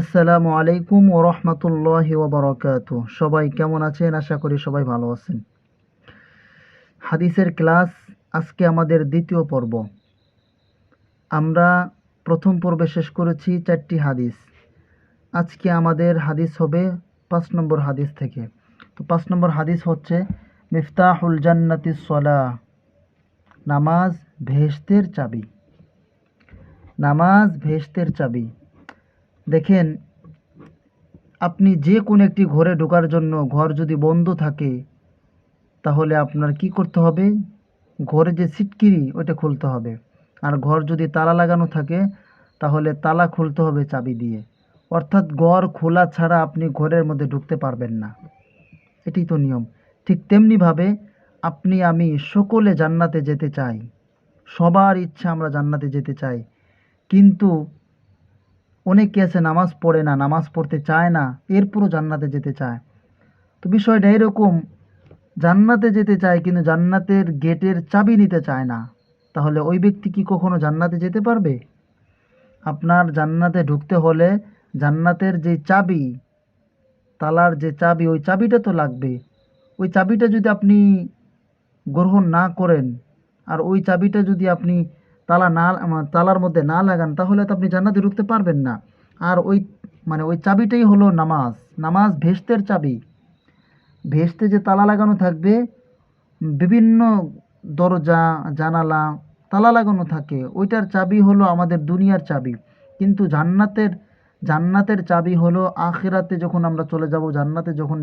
আসসালামু আলাইকুম ও রহমতুল্লাহি ওবরাকাত সবাই কেমন আছেন? আশা করি সবাই ভালো আছেন। হাদিসের ক্লাস আজকে আমাদের দ্বিতীয় পর্ব। আমরা প্রথম পর্বে শেষ করেছি চারটি হাদিস। আজকে আমাদের হাদিস হবে পাঁচ নম্বর হাদিস থেকে। তো পাঁচ নম্বর হাদিস হচ্ছে, মিফতাহুল জান্নাতি সলা নামাজ ভেস্তের চাবি। নামাজ ভেস্তের চাবি। দেখেন, আপনি যে কোনো একটি ঘরে ঢোকার জন্য ঘর যদি বন্ধ থাকে, তাহলে আপনার কি করতে হবে? ঘরে যে সিটকিরি ওইটা খুলতে হবে। আর ঘর যদি তালা লাগানো থাকে, তাহলে তালা খুলতে হবে চাবি দিয়ে। অর্থাৎ ঘর খোলা ছাড়া আপনি ঘরের মধ্যে ঢুকতে পারবেন না। এটি তো নিয়ম। ঠিক তেমনিভাবে আপনি, আমি সকলে জান্নাতে যেতে চাই। সবার ইচ্ছা আমরা জান্নাতে যেতে চাই। কিন্তু অনেকে আছে, নামাজ পড়ে না, নামাজ পড়তে চায় না এরপরও জান্নাতে যেতে চায়। তো বিষয়টা এরকম, জান্নাতে যেতে চায় কিন্তু জান্নাতের গেটের চাবি নিতে চায় না। তাহলে ওই ব্যক্তি কি কখনো জান্নাতে যেতে পারবে? আপনার জান্নাতে ঢুকতে হলে জান্নাতের যে চাবি, তালার যে চাবি, ওই চাবিটা তো লাগবে। ওই চাবিটা যদি আপনি গ্রহণ না করেন, আর ওই চাবিটা যদি আপনি তালা না তালার মধ্যে না লাগান, তাহলে তো আপনি জান্নাতে ঢুকতে পারবেন না। আর ওই মানে ওই চাবিটাই হলো নামাজ। নামাজ ভেস্তের চাবি। ভেস্তে যে তালা লাগানো থাকবে, বিভিন্ন দরজা, জানালা তালা লাগানো থাকে। ওইটার চাবি হলো আমাদের দুনিয়ার চাবি। কিন্তু জান্নাতের জান্নাতের চাবি হলো আখেরাতে যখন আমরা চলে যাব, জান্নাতে যখন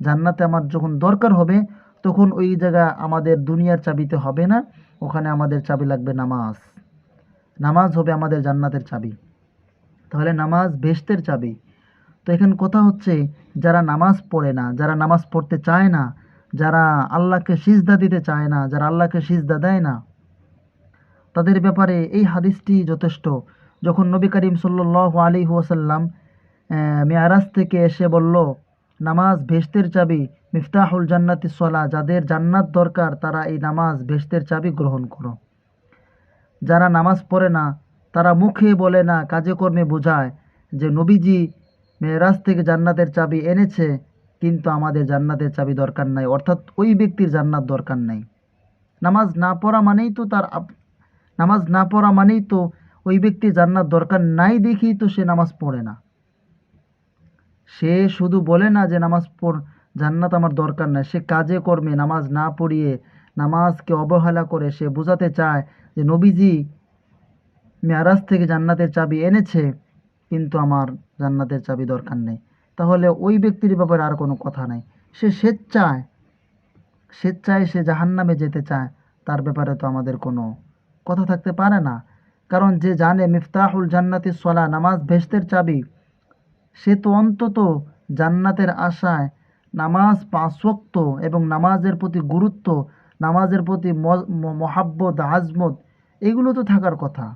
জান্নাতে আমার যখন দরকার হবে তখন ওই জায়গা আমাদের দুনিয়ার চাবিতে হবে না, ওখানে আমাদের চাবি লাগবে নামাজ। নামাজ হবে আমাদের জান্নাতের চাবি। তাহলে নামাজ বেস্তের চাবি। তো এখানে কথা হচ্ছে, যারা নামাজ পড়ে না, যারা নামাজ পড়তে চায় না, যারা আল্লাহকে সিজদা দিতে চায় না, যারা আল্লাহকে সিজদা দেয় না, তাদের ব্যাপারে এই হাদিসটি যথেষ্ট। যখন নবী করিম সাল্লাহ আলী ওয়াসাল্লাম মেয়ারাজ থেকে এসে বলল নামাজ ভেস্তের চাবি, মিফতাহুল জান্নাতি সলা, যাদের জান্নাত দরকার, তারা এই নামাজ ভেস্তের চাবি গ্রহণ করো। যারা নামাজ পড়ে না, তারা মুখে বলে না, কাজে কর্মে বোঝায় যে নবীজি মেয়েরাজ থেকে জান্নাতের চাবি এনেছে, কিন্তু আমাদের জান্নাতের চাবি দরকার নাই, অর্থাৎ ওই ব্যক্তির জান্নাত দরকার নাই। নামাজ না পড়া মানেই তো তার নামাজ না পড়া মানেই তো ওই ব্যক্তির জান্নাত দরকার নাই দেখেই তো সে নামাজ পড়ে না। সে শুধু বলে না যে নামাজ পড়, জান্নাত আমার দরকার নাই। সে কাজে কর্মে নামাজ না পড়িয়ে নামাজকে অবহেলা করে সে বোঝাতে চায় যে নবীজি মেয়ারাজ থেকে জান্নাতের চাবি এনেছে, কিন্তু আমার জান্নাতের চাবি দরকার নেই। তাহলে ওই ব্যক্তির ব্যাপারে আর কোনো কথা নাই। সে স্বেচ্ছায় স্বেচ্ছায় সে জাহান্নামে যেতে চায়, তার ব্যাপারে তো আমাদের কোনো কথা থাকতে পারে না। কারণ যে জানে মিফতাহুল জান্নাতি সলা, নামাজ ভেস্তের চাবি সে তো অন্তত জান্নাতের আশায় নামাজ পাঁচক্ত এবং নামাজের প্রতি গুরুত্ব, নামাজের প্রতি মহাব্বত, আজমত, এগুলো তো থাকার কথা।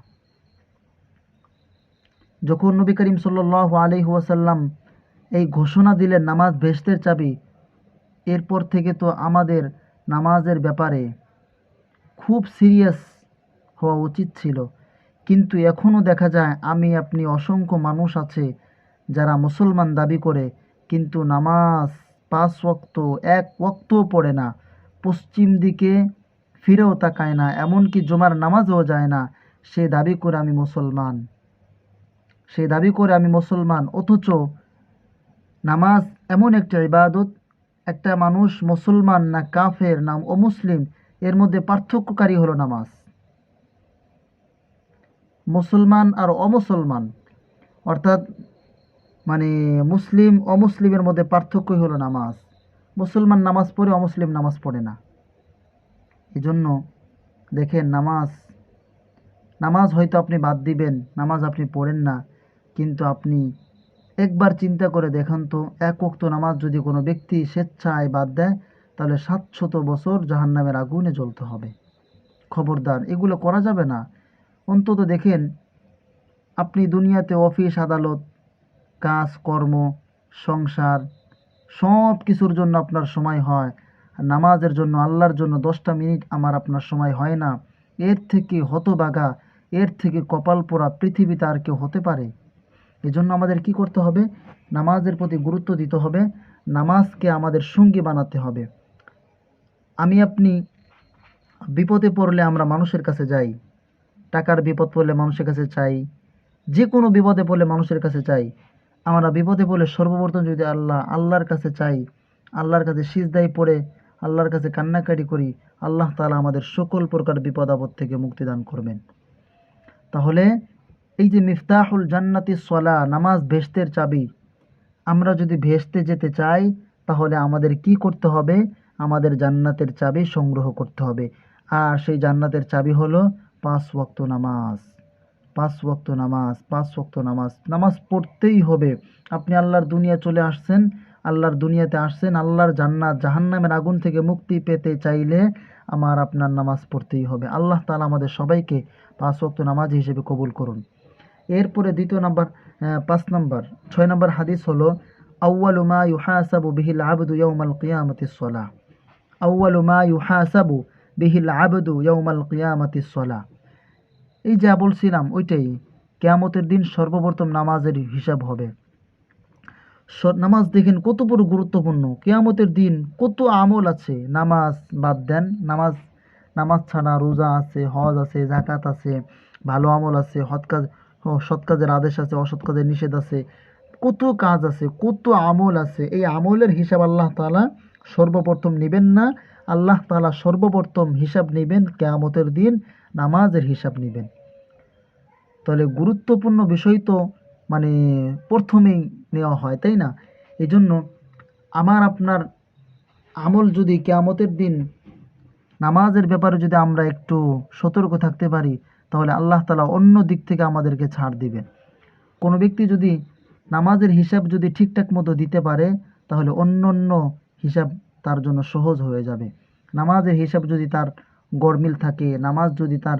যখন নবী করিম সাল্লাহ আলি ওয়াসাল্লাম এই ঘোষণা দিলেন নামাজ ভেস্তের চাবি, এরপর থেকে তো আমাদের নামাজের ব্যাপারে খুব সিরিয়াস হওয়া উচিত ছিল। কিন্তু এখনও দেখা যায়, আমি আপনি অসংখ্য মানুষ আছে যারা মুসলমান দাবি করে, কিন্তু নামাজ পাঁচ ওক্ত এক ওক্তও পড়ে না। পশ্চিম দিকে ফিরেও তাকায় না, এমনকি জমার নামাজও যায় না। সে দাবি করে আমি মুসলমান। সে দাবি করে আমি মুসলমান। অথচ নামাজ এমন একটা ইবাদত, একটা মানুষ মুসলমান না কাফের নাম অমুসলিম এর মধ্যে পার্থক্যকারী হলো নামাজ। মুসলমান আর অমুসলমান। অর্থাৎ মানে মুসলিম অমুসলিমের মধ্যে পার্থক্যই হলো নামাজ। মুসলমান নামাজ পড়ে, অমুসলিম নামাজ পড়ে না। এই জন্য দেখেন, নামাজ নামাজ হয়তো আপনি বাদ দিবেন, নামাজ আপনি পড়েন না, কিন্তু আপনি একবার চিন্তা করে দেখান তো, এক ওক্ত নামাজ যদি কোনো ব্যক্তি স্বেচ্ছায় বাদ দেয়, তাহলে সাতশত বছর জাহান্নামের আগুনে জ্বলতে হবে। খবরদার, এগুলো করা যাবে না। অন্তত দেখেন, আপনি দুনিয়াতে অফিস, আদালত কাজ কর্ম সংসার সব কিছুর জন্য আপনার সময় হয়। নামাজের জন্য, আল্লাহর জন্য দশটা মিনিট আমার আপনার সময় হয় না। এর থেকে হতবাগা, এর থেকে কপাল পোড়া পৃথিবীতে আর কেউ হতে পারে। এজন্য আমাদের কি করতে হবে? নামাজের প্রতি গুরুত্ব দিতে হবে। নামাজকে আমাদের সঙ্গী বানাতে হবে। আমি আপনি বিপদে পড়লে আমরা মানুষের কাছে যাই। টাকার বিপদ পড়লে মানুষের কাছে চাই। যে কোনো বিপদে পড়লে মানুষের কাছে চাই। আমরা বিপদে পড়লে সর্বপ্রথম যদি আল্লাহ, আল্লাহর কাছে চাই, আল্লাহর কাছে সিজদাই পড়ে, আল্লাহর কাছে কান্নাকাটি করি, আল্লাহ তালা আমাদের সকল প্রকার বিপদ আপদ থেকে মুক্তি দান করবেন। তাহলে এই যে মিফতাহুল জান্নাতি সলা, নামাজ ভেস্তের চাবি, আমরা যদি ভেস্তে যেতে চাই, তাহলে আমাদের কি করতে হবে? আমাদের জান্নাতের চাবি সংগ্রহ করতে হবে। আর সেই জান্নাতের চাবি হলো পাঁচ ওয়াক্ত নামাজ। পাঁচ ওয়াক্ত নামাজ, পাঁচ ওয়াক্ত নামাজ। নামাজ পড়তেই হবে। আপনি আল্লাহর দুনিয়া চলে আসছেন, আল্লাহর দুনিয়াতে আসছেন, আল্লাহর জান্নাত, জাহান্নামের আগুন থেকে মুক্তি পেতে চাইলে আমার আপনার নামাজ পড়তেই হবে। আল্লাহ তালা আমাদের সবাইকে পাঁচ ওয়াক্ত নামাজ হিসেবে কবুল করুন। এরপরে দ্বিতীয় নাম্বার পাঁচ নাম্বার, ছয় নাম্বার হাদিস হলো, আউয়ালু মা ইউহাসাবু বিহিল আবদু ইয়াউমাল কিয়ামাতিস সালাহ আউয়ালু মা ইউহাসাবু বিহিল আবদু ইয়াউমাল কিয়ামাতিস সালাহ এই যা বলছিলাম, ওইটাই। কেয়ামতের দিন সর্বপ্রথম নামাজের হিসাব হবে। নামাজ দেখেন কত বড় গুরুত্বপূর্ণ। কেয়ামতের দিন কত আমল আছে। নামাজ বাদ দেন। নামাজ নামাজ ছাড়া রোজা আছে, হজ আছে জাকাত আছে, ভালো আমল আছে হৎ কাজ সৎ কাজের আদেশ আছে, অসৎ কাজের নিষেধ আছে। কত কাজ আছে, কত আমল আছে। এই আমলের হিসাব আল্লাহ তাআলা সর্বপ্রথম নেবেন না। আল্লাহ তালা সর্বপ্রথম হিসাব নেবেন কেয়ামতের দিন। নামাজের হিসাব নেবেন। তাহলে গুরুত্বপূর্ণ বিষয় তো মানে প্রথমেই নেওয়া হয়, তাই না? এই জন্য আমার আপনার আমল যদি কেয়ামতের দিন নামাজের ব্যাপারে যদি আমরা একটু সতর্ক থাকতে পারি, তাহলে আল্লাহ তালা অন্য দিক থেকে আমাদেরকে ছাড় দিবেন। কোনো ব্যক্তি যদি নামাজের হিসাব যদি ঠিকঠাক মতো দিতে পারে, তাহলে অন্য অন্য হিসাব তার জন্য সহজ হয়ে যাবে। নামাজের হিসাব যদি তার গরমিল থাকে, নামাজ যদি তার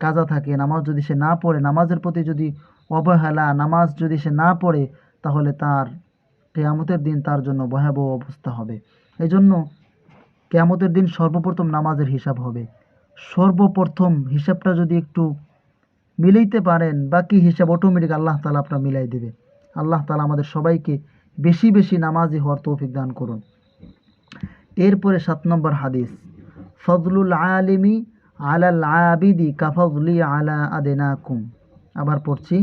কাজা থাকে, নামাজ যদি সে না পড়ে, নামাজের প্রতি যদি অবহেলা, নামাজ যদি সে না পড়ে, তাহলে তার কেয়ামতের দিন তার জন্য ভয়াবহ অবস্থা হবে। এই জন্য কেয়ামতের দিন সর্বপ্রথম নামাজের হিসাব হবে। সর্বপ্রথম হিসাবটা যদি একটু মিলাইতে পারেন, বাকি হিসাব অটোমেটিক আল্লাহ তালা আপনার মিলাই দেবে। আল্লাহ তালা আমাদের সবাইকে বেশি বেশি নামাজি হওয়ার তৌফিক দান করুন। এরপরে সাত নম্বর হাদিস। ফজলুল আলিমি আলাল আবিদি কাফজলি আলা আদেনাকুম। আবার পড়ছি,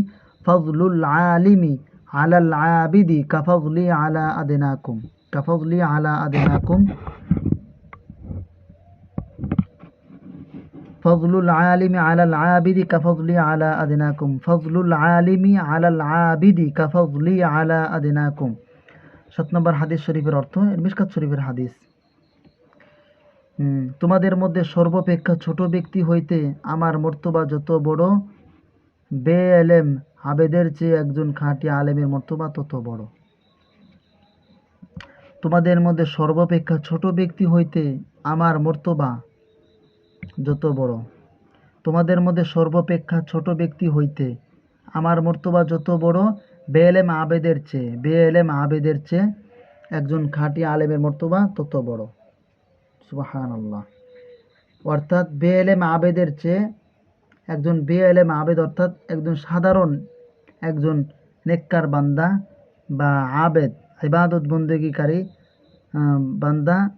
ফজলুল আলিমি আলাল আবিদি কাফজলি আলা আদেনাকুম। কাফজলি আলা আদেনাকুম। ফজলুল আলিমি আলাল আবিদি কাফজলি আলা আদিনাকুম। ফজলুল আলিমি আলাল আবিদি কাফজলি আলা আদিনাকুম। সাত নম্বর হাদিস শরীফের অর্থ এর মিশকাত শরীফের হাদিস। তোমাদের মধ্যে সর্বাপেক্ষা ছোট ব্যক্তি হইতে আমার মর্তবা যত বড় বে এলেম আবেদের চেয়ে একজন খাঁটি আলেমের মর্তবা তত বড়। তোমাদের মধ্যে সর্বাপেক্ষা ছোট ব্যক্তি হইতে আমার মর্তবা যত বড়। তোমাদের মধ্যে সর্বাপেক্ষা ছোট ব্যক্তি হইতে আমার মর্তবা যত বড়, বেএলেম আবেদের চেয়ে, বেএলেম আবেদের চেয়ে একজন খাঁটি আলেমের মর্তবা তত বড়। সুবাহান আল্লাহ অর্থাৎ বেএলেম আবেদের চেয়ে একজন বেএলেম আবেদ অর্থাৎ একজন সাধারণ একজন নেককার বান্দা বা আবেদ, ইবাদত বন্দেগীকারী বান্দা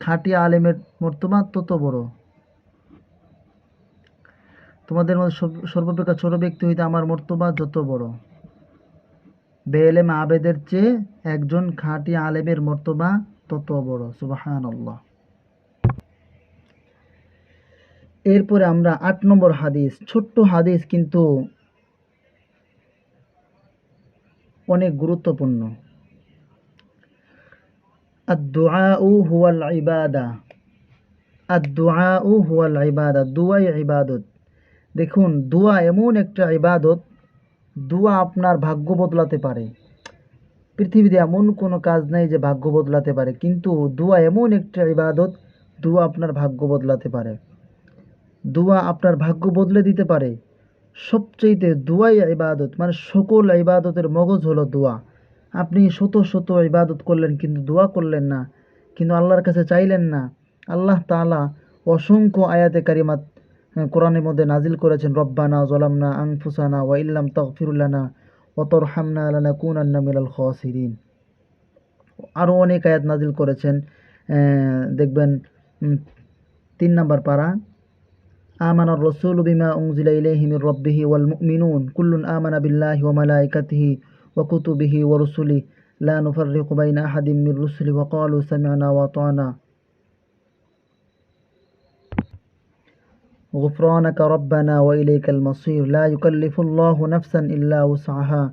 খাঁটি আলেমের মর্তবা তত বড়। তোমাদের মধ্যে সর্ব- সর্বাপেক্ষা ছোট ব্যক্তি হইতে আমার মর্তবা যত বড়। বেএলেম আবেদের চেয়ে একজন খাঁটি আলেমের মর্তবা তত বড় সুবাহান আল্লাহ এরপরে আমরা আট নম্বর হাদিস, ছোট্ট হাদিস কিন্তু অনেক গুরুত্বপূর্ণ। দেখুন, দোয়া এমন একটা ইবাদত, দোয়া আপনার ভাগ্য বদলাতে পারে। পৃথিবীতে এমন কোনো কাজ নাই যে ভাগ্য বদলাতে পারে। কিন্তু দোয়া এমন একটা ইবাদত, দোয়া আপনার ভাগ্য বদলাতে পারে। দোয়া আপনার ভাগ্য বদলে দিতে পারে। সবচেয়েতে দোয়াই ইবাদত মানে সকল ইবাদতের মগজ হলো দোয়া। আপনি শত শত ইবাদত করলেন কিন্তু দোয়া করলেন না, কিন্তু আল্লাহর কাছে চাইলেন না। আল্লাহ তাআলা অসংখ্য আয়াতে কারিমাত কোরআনের মধ্যে নাজিল করেছেন, রব্বানা জলামনা আংফুসানা ওয়া ইল্লাম তাগফিরুল্লানা ওয়া তারহামনা লানাকুনান্না মিনাল খাসিরিন আরও অনেক আয়াত নাজিল করেছেন আহ, দেখবেন উম, তিন নম্বর পারা آمن الرسول بما أنزل إليه من ربه والمؤمنون كل آمن بالله وملائكته وكتبه ورسله لا نفرق بين أحد من رسله وقالوا سمعنا وأطعنا غفرانك ربنا وإليك المصير لا يكلف الله نفسا إلا وسعها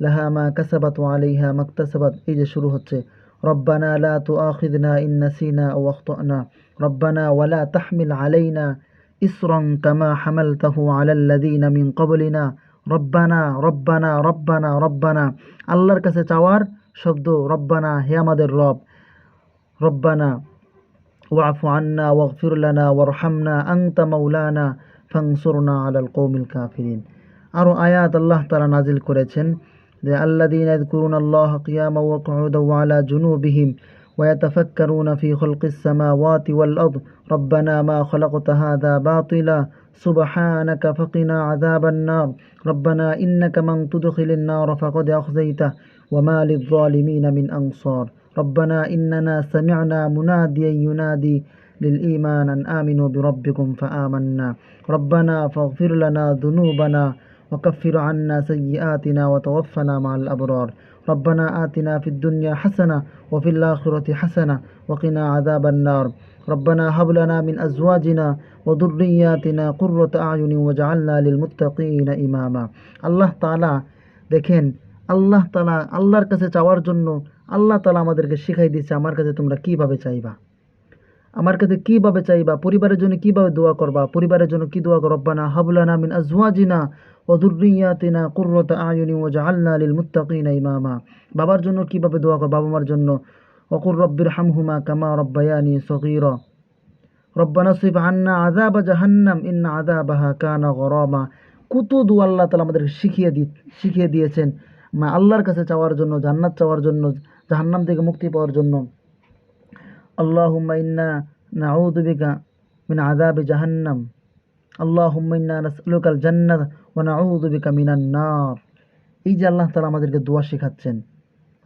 لها ما كسبت وعليها ما اكتسبت إذا شروع হচ্ছে ربنا لا تؤاخذنا إن نسينا أو أخطأنا ربنا ولا تحمل علينا إصرا كما حملته على الذين من قبلنا ربنا ربنا ربنا ربنا আল্লাহর কাছে চাওয়ার শব্দ রব্বানা হে আমাদের রব রব্বানা واعف عنا واغفر لنا وارحمنا أنت مولانا فانصرنا على القوم الكافرين আরও আয়াত আল্লাহ তারা নাজিল করেছেন যে الذين يذكرون الله قياما وقعودا وعلى جنوبهم ويتفكرون في خلق السماوات والأرض ربنا ما خلقت هذا باطلا سبحانك فقنا عذاب النار ربنا إنك من تدخل النار فقد أخزيته وما للظالمين من أنصار ربنا إننا سمعنا مناديا ينادي للإيمان أن آمنوا بربكم فآمنا ربنا فاغفر لنا ذنوبنا وكفر عنا سيئاتنا وتوفنا مع الأبرار ربنا آتنا في الدنيا حسنة وفي الآخرة حسنة وقنا عذاب النار ربنا هب لنا من أزواجنا وذرياتنا قرة أعين واجعلنا للمتقين إماما الله تعالى দেখেন আল্লাহ তালা আল্লাহর কাছে চাওয়ার জন্য আল্লাহ তালা আমাদেরকে শিখাই দিচ্ছে আমার কাছে তোমরা কীভাবে চাইবা। আমার কাছে কীভাবে চাইবা, পরিবারের জন্য কীভাবে দোয়া করবা, পরিবারের জন্য কি দোয়া করবা না হাবলানা মিন আজওয়াজিনা ও দুর্রিয়াতিনা কুর্রত আয়ুনি ও জাহাল্লা লিল মুত্তাকিনা ইমামা। বাবার জন্য কীভাবে দোয়া কর? বাবা মার জন্য। অকুর রব্বির হামহুমা কামা রব্বায়ানি সগীরা। রব্বানা সিফ আন্না আযাবা জাহান্নাম ইন্না আযাবাহা কানা গরামা। কত দু আল্লাহ তালা আমাদের শিখিয়ে দি, শিখিয়ে দিয়েছেন। মা আল্লাহর কাছে চাওয়ার জন্য, জান্নাত চাওয়ার জন্য জাহান্নাম থেকে মুক্তি পাওয়ার জন্য। আল্লাহ হুম্মাইন্না নাউদিকা মিন আদাবি জাহান্নাম। আল্লাহ হুমাইনা জান্নাত ও নাউদুবিকা মিনান এই যে আল্লাহ তালা আমাদেরকে দোয়া শেখাচ্ছেন।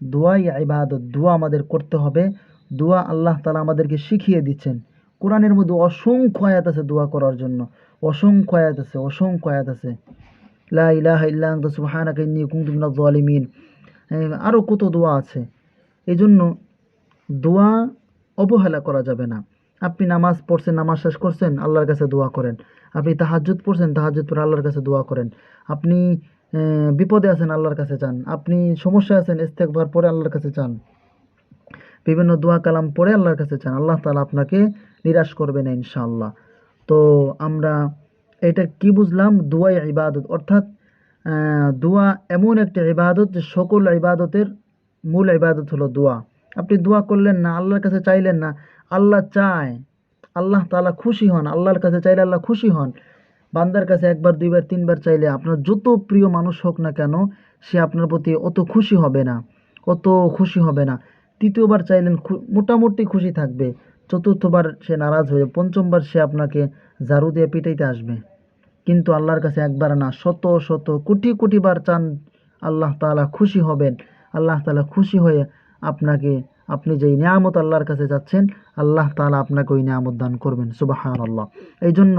দোয়াই ইবাদত, দোয়া আমাদের করতে হবে। দোয়া আল্লাহ তালা আমাদেরকে শিখিয়ে দিচ্ছেন। কোরআনের মধ্যে অসংখ্য আয়াত আছে দোয়া করার জন্য। অসংখ্য আয়াত আছে, অসংখ্য আয়াত আছে। লা ইহ ইল্লা আনতা আরও কত দোয়া আছে। এই জন্য দোয়া অবহেলা করা যাবে না। আপনি নামাজ পড়ছেন, নামাজ শেষ করছেন, আল্লাহর কাছে দোয়া করেন। আপনি তাহাজ্জুদ পড়ছেন, তাহাজ্জুদ পড়ে আল্লাহর কাছে দোয়া করেন। আপনি বিপদে আছেন, আল্লাহর কাছে চান। আপনি সমস্যায় আছেন ইস্তেকবার পরে আল্লাহর কাছে চান। বিভিন্ন দোয়া কালাম পড়ে আল্লাহর কাছে চান। আল্লাহ তালা আপনাকে নিরাশ করবে না, ইনশাআল্লাহ। তো আমরা এটা কি বুঝলাম? দোয়াই ইবাদত। অর্থাৎ দোয়া এমন একটা ইবাদত যে সকল ইবাদতের মূল ইবাদত হলো দোয়া। আপনি দোয়া করলেন না, আল্লাহর কাছে চাইলেন না, আল্লাহ চায়। আল্লাহ তাআলা খুশি হন, আল্লাহর কাছে চাইলে আল্লাহ খুশি হন। বান্দার কাছে একবার, দুইবার, তিনবার চাইলে আপনার যত প্রিয় মানুষ হোক না কেন, সে আপনার প্রতি অত খুশি হবে না, অত খুশি হবে না। তৃতীয়বার চাইলেন মোটামুটি খুশি থাকবে। চতুর্থবার সে নারাজ হয়ে, পঞ্চমবার সে আপনাকে ঝাড়ু দিয়ে পিটাইতে আসবে। কিন্তু আল্লাহর কাছে একবার না, শত শত, কোটি কোটিবার চান আল্লাহ তাআলা খুশি হবেন। আল্লাহ তাআলা খুশি হয়ে আপনাকে, আপনি যেই নিয়ামত আল্লাহর কাছে যাচ্ছেন, আল্লাহ তাআলা আপনাকে ওই নিয়ামত দান করবেন সুবাহান আল্লাহ এই জন্য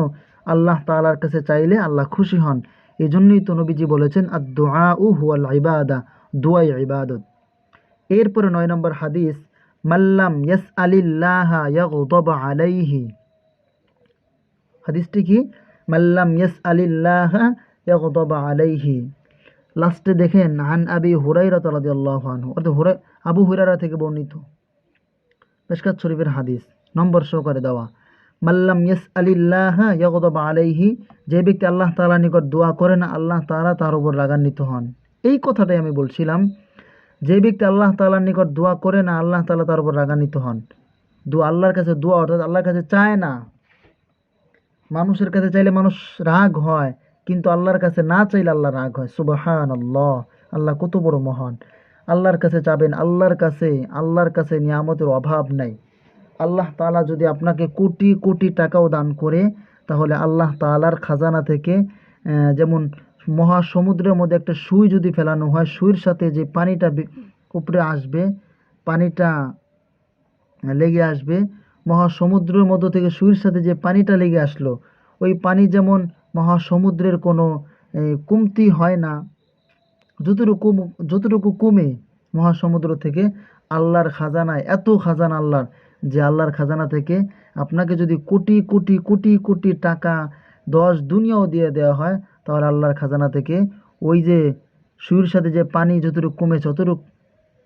আল্লাহ তালার কাছে চাইলে আল্লাহ খুশি হন। এই জন্যই তো নবীজি বলেছেন আর দোয়া উ হুয়াল ইবাদা দোয়াই ইবাদত। এরপরে নয় নম্বর হাদিস মাল্লাম ইয়াস আলিল্লাহা ইয়াগদাব আলাইহি। হাদিসটি কি? মাল্লাম ইয়াস আলিল্লাহা ইয়াগদাব আলাইহি। লাস্টে দেখেন, আন আবি হুরাইরা রাদিয়াল্লাহু আনহু। অর্থাৎ হুরাই, আবু হুরায়রা থেকে বর্ণিত। পেশকাত শরীফের হাদিস, নম্বর সহকারে দেওয়া। মাল্লাম ইয়াস আলিল্লাহা ইয়াগদাব আলাইহি, যে ব্যক্তি আল্লাহ তালা নিকট দোয়া করে না, আল্লাহ তাআলা তার উপর রাগান্বিত হন। এই কথাটাই আমি বলছিলাম, যে ব্যক্তি আল্লাহ তাআলার নিকট দোয়া করে না, আল্লাহ তালা তার উপর রাগান্বিত হন। দোয়া আল্লাহর কাছে দোয়া, অর্থাৎ আল্লাহর কাছে চায় না। মানুষের কাছে চাইলে মানুষ রাগ হয় কিন্তু আল্লাহর কাছে না চাইলে আল্লাহ রাগ হয়। সুবাহান আল্লাহ আল্লাহ কত বড় মহান। আল্লাহর কাছে যাবেন, আল্লাহর কাছে আল্লাহর কাছে নিয়ামতের অভাব নাই। আল্লাহ তাআলা যদি আপনাকে কোটি কোটি টাকাও দান করে, তাহলে আল্লাহ তাআলার খাজানা থেকে যেমন মহাসমুদ্রের মধ্যে একটা সুই যদি ফেলানো হয়, সুইয়ের সাথে যে পানিটা উপরে আসবে, পানিটা লেগে আসবে, মহাসমুদ্রের মধ্য থেকে সুইয়ের সাথে যে পানিটা লেগে আসলো, ওই পানি যেমন মহাসমুদ্রের কোনো কমতি হয় না। যতটুকু যতটুকু কমে মহাসমুদ্র থেকে, আল্লাহর খাজানায়, এত খাজানা আল্লাহর, যে আল্লাহর খাজানা থেকে আপনাকে যদি কোটি কোটি কোটি কোটি টাকা দশ দুনিয়াও দিয়ে দেওয়া হয়, তাহলে আল্লাহর খাজানা থেকে ওই যে সুইয়ের সাথে যে পানি যতটুকু কমেছে অতটুকু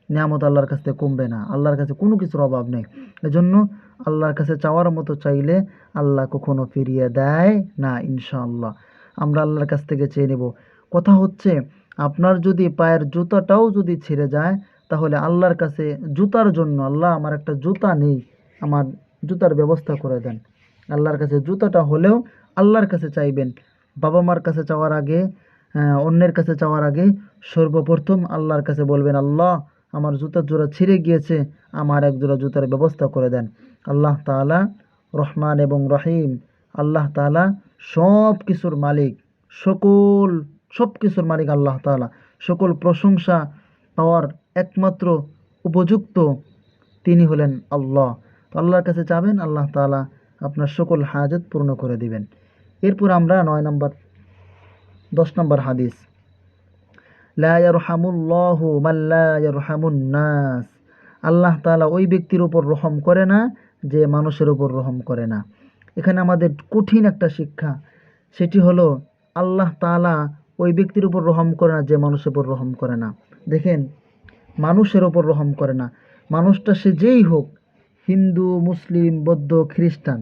নিয়ামত আল্লাহর কাছ থেকে কমবে না। আল্লাহর কাছে কোনো কিছুর অভাব নেই। এজন্য আল্লাহর কাছে চাওয়ার মতো চাইলে আল্লাহ কখনো ফিরিয়ে দেয় না, ইনশাআল্লাহ। আমরা আল্লাহর কাছ থেকে চেয়ে নেব। কথা হচ্ছে, আপনার যদি পায়ের জুতাটাও যদি ছিঁড়ে যায়, তাহলে আল্লাহর কাছে জুতার জন্য, আল্লাহ আমার একটা জুতা নেই, আমার জুতার ব্যবস্থা করে দেন। আল্লাহর কাছে জুতাটা হলেও আল্লাহর কাছে চাইবেন। বাবা মার কাছে চাওয়ার আগে অন্যের কাছে চাওয়ার আগে সর্বপ্রথম আল্লাহর কাছে বলবেন, আল্লাহ আমার জুতার জোড়া ছিঁড়ে গিয়েছে, আমার এক জোড়া জুতার ব্যবস্থা করে দেন। আল্লাহ তাআলা রহমান এবং রহিম, আল্লাহ তালা সব কিছুর মালিক, সকল সব কিছুর মালিক আল্লাহ তাআলা। সকল প্রশংসা পাওয়ার একমাত্র উপযুক্ত তিনি হলেন আল্লাহ। তো আল্লাহর কাছে চাবেন আল্লাহ তাআলা আপনার সকল হাজত পূর্ণ করে দিবেন। এরপর আমরা নয় নম্বর, দশ নম্বর হাদিস। লা ইয়ারহামুল্লাহু লা ইয়ারহামুন নাস। আল্লাহ তাআলা ওই ব্যক্তির উপর রহম করে না, যে মানুষের উপর রহম করে না। এখানে আমাদের কঠিন একটা শিক্ষা, সেটি হলো আল্লাহ তাআলা ওই ব্যক্তির উপর রহম করে না, যে মানুষের উপর রহম করে না। দেখেন, মানুষের ওপর রহম করে না। মানুষটা সে যেই হোক, হিন্দু, মুসলিম, বৌদ্ধ, খ্রিস্টান,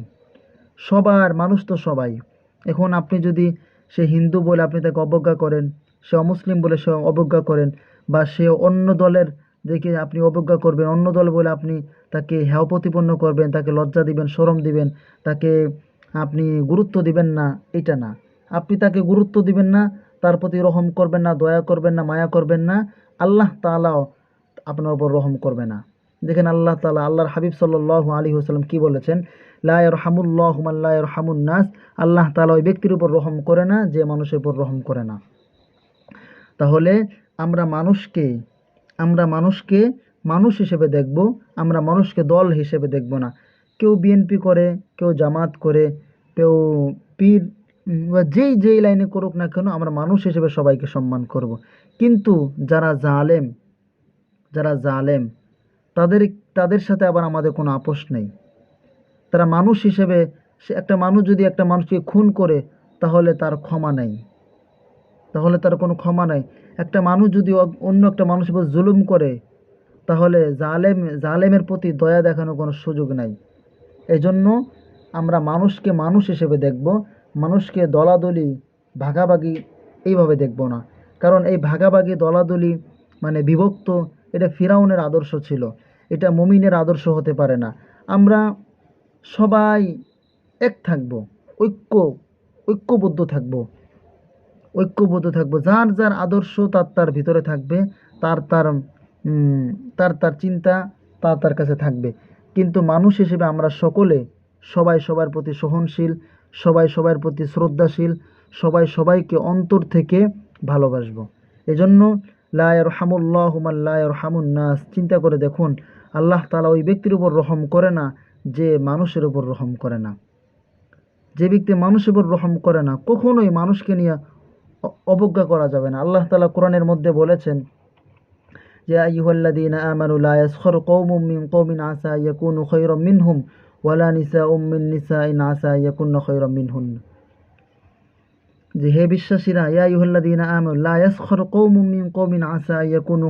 সবার, মানুষ তো সবাই। এখন আপনি যদি সে হিন্দু বলে আপনি তাকে অবজ্ঞা করেন সে অমুসলিম বলে সে অবজ্ঞা করেন বা সে অন্য দলের দেখে আপনি অবজ্ঞা করবেন, অন্য দল বলে আপনি তাকে হেয় প্রতিপন্ন করবেন, তাকে লজ্জা দিবেন, শরম দিবেন, তাকে আপনি গুরুত্ব দিবেন না, এটা না। আপনি তাকে গুরুত্ব দিবেন না, তার প্রতি রহম করবেন না, দয়া করবেন না, মায়া করবেন না, আল্লাহ তাআলাও আপনার উপর রহম করবে না। দেখেন আল্লাহ তালা আল্লাহর হাবিব সাল্লাল্লাহু আলী ওয়াসাল্লাম কি বলেছেন? লা ইয়ারহামুল্লাহু মান লা ইয়ারহামুন নাস, আল্লাহ তালা ওই ব্যক্তির উপর রহম করে না, যে মানুষের উপর রহম করে না। তাহলে আমরা মানুষকে আমরা মানুষকে মানুষ হিসেবে দেখব, আমরা মানুষকে দল হিসেবে দেখব না। কেউ বিএনপি করে, কেউ জামাত করে, কেউ পীর, বা যেই যেই লাইনে করুক না কেন আমরা মানুষ হিসেবে সবাইকে সম্মান করব। কিন্তু যারা জালেম যারা জালেম, তাদের তাদের সাথে আবার আমাদের কোনো আপোষ নেই। তারা মানুষ হিসেবে, সে একটা মানুষ যদি একটা মানুষকে খুন করে, তাহলে তার ক্ষমা নেই। তাহলে তার কোনো ক্ষমা নাই। একটা মানুষ যদি অন্য একটা মানুষের উপর জুলুম করে, তাহলে জালেম, জালেমের প্রতি দয়া দেখানোর কোনো সুযোগ নাই। এজন্য আমরা মানুষকে মানুষ হিসেবে দেখব, মানুষকে দলাদলি, ভাগাভাগি এইভাবে দেখব না। কারণ এই ভাগাভাগি, দলাদলি মানে বিভক্ত, এটা ফিরাউনের আদর্শ ছিল। এটা মুমিনের আদর্শ হতে পারে না। আমরা সবাই এক থাকব, ঐক্য, ঐক্যবদ্ধ থাকব। ঐক্যবদ্ধ থাকব। যার যার আদর্শ তার তার ভিতরে থাকবে, তার তার তার তার চিন্তা তার তার কাছে থাকবে। কিন্তু মানুষ হিসেবে আমরা সকলে সবাই সবার প্রতি সহনশীল, সবাই সবার প্রতি শ্রদ্ধাশীল, সবাই সবাইকে অন্তর থেকে ভালোবাসব। এজন্য লায়র হামুল্লাহ লায়র হামুন নাস, চিন্তা করে দেখুন, আল্লাহ তালা ওই ব্যক্তির উপর রহম করে না যে মানুষের উপর রহম করে না। যে ব্যক্তি মানুষের উপর রহম করে না, কখনোই মানুষকে নিয়ে অবজ্ঞা করা যাবে না। আল্লাহ তালা কোরআনের মধ্যে বলেছেন যে কওমিন আসা মিনহুম ওয়ালা মিন আসা ইয়াকুনু খায়রাম মিনহুন। যে, হে বিশ্বাসীরা কওমিন আসা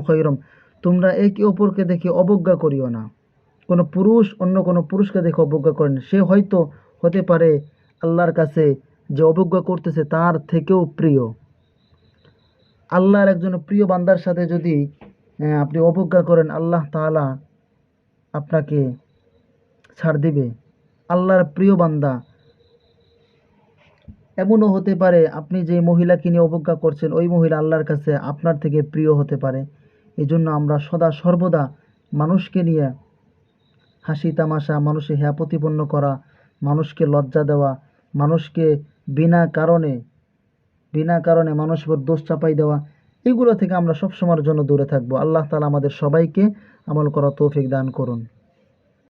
খায়রাম, তোমরা একে অপরকে দেখে অবজ্ঞা করিও না। কোনো পুরুষ অন্য কোনো পুরুষকে দেখে অবজ্ঞা করেন সে হয়তো হতে পারে আল্লাহর কাছে যে অবজ্ঞা করতেছে তার থেকেও প্রিয়। আল্লাহর একজন প্রিয় বান্দার সাথে যদি আপনি অবজ্ঞা করেন, আল্লাহ তাআলা আপনাকে ছাড় দিবে। আল্লাহর প্রিয় বান্দা। এমনও হতে পারে আপনি যে মহিলাকে নিয়ে অবজ্ঞা করছেন, ওই মহিলা আল্লাহর কাছে আপনার থেকে প্রিয় হতে পারে। এই জন্য আমরা সদা সর্বদা মানুষকে নিয়ে হাসি তামাশা মানুষে হ্যা প্রতিপন্ন করা, মানুষকে লজ্জা দেওয়া, মানুষকে বিনা কারণে বিনা কারণে মানুষের উপর দোষ চাপাই দেওয়া, এগুলো থেকে আমরা সব সময়ের জন্য দূরে থাকব। আল্লাহ তালা আমাদের সবাইকে আমল করা তৌফিক দান করুন।